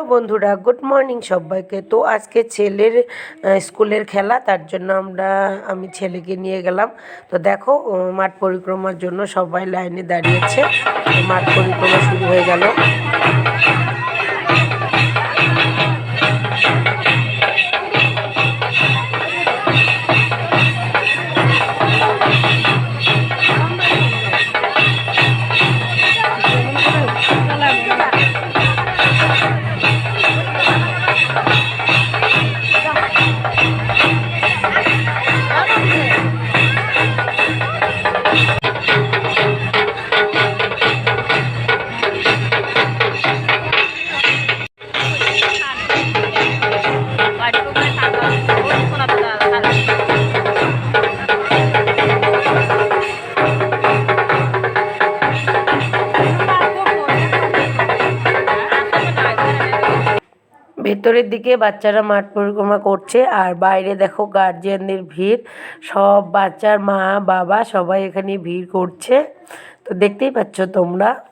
Hello বন্ধুরা good morning সবাইকে। তো আজকে ছেলের স্কুলের খেলা, তার জন্য আমরা, আমি ছেলেকে নিয়ে গেলাম। তো দেখো মাঠ পরিক্রমার জন্য সবাই লাইনে দাঁড়িয়েছে। মাঠ পরিক্রমা শুরু হয়ে গেল। ভেতরের দিকে বাচ্চারা মাঠ পরিক্রমা করছে আর বাইরে দেখো গার্জিয়ানদের ভিড়। সব বাচ্চার মা, বাবা সবাই এখানে ভিড় করছে। তো দেখতেই পাচ্ছ তোমরা।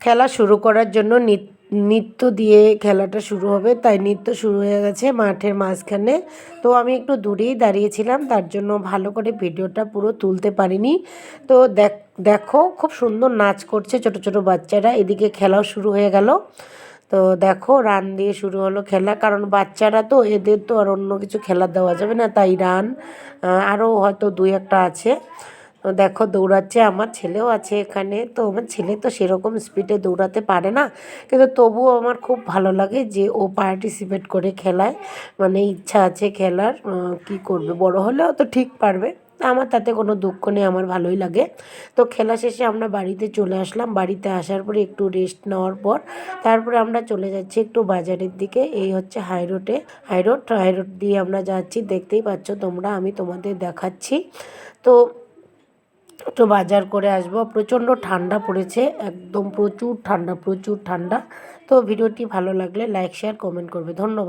খেলা শুরু করার জন্য নিত- নৃত্য দিয়ে খেলাটা শুরু হবে, তাই নৃত্য শুরু হয়ে গেছে মাঠের মাঝখানে। তো আমি একটু দূরেই দাঁড়িয়েছিলাম, তার জন্য ভালো করে ভিডিওটা পুরো তুলতে পারিনি। তো দেখ, দেখো খুব সুন্দর নাচ করছে ছোট ছোট বাচ্চারা, এদিকে খেলাও শুরু হয়ে গেল। তো দেখো রান দিয়ে শুরু হলো খেলা, কারণ বাচ্চারা তো, এদের তো আর অন্য কিছু খেলা দেওয়া যাবে না, তাই রান আরও হয়তো দুই একটা আছে। দেখো দৌড়াচ্ছে, আমার ছেলেও আছে এখানে, তো আমার ছেলে তো সেরকম স্পিডে দৌড়াতে পারে না। কিন্তু তবুও আমার খুব ভালো লাগে যে ও পার্টিসিপেট করে খেলায় মানে ইচ্ছা আছে খেলার কি করবে, বড় হলেও তো ঠিক পারবে। আমার তাতে কোনো দুঃখ নেই, আমার ভালোই লাগে। তো খেলা শেষে আমরা বাড়িতে চলে আসলাম, বাড়িতে আসার পরে একটু রেস্ট নেওয়ার পর তারপরে আমরা চলে যাচ্ছি একটু বাজারের দিকে, এই হচ্ছে হাই রোডে হাই রোড হাই রোড দিয়ে আমরা যাচ্ছি, দেখতেই পাচ্ছ তোমরা, আমি তোমাদের দেখাচ্ছি। তো একটু বাজার করে আসব। প্রচণ্ড ঠান্ডা পড়েছে, একদম প্রচুর ঠান্ডা প্রচুর ঠান্ডা। তো ভিডিওটি ভালো লাগলে লাইক শেয়ার কমেন্ট করবে। ধন্যবাদ।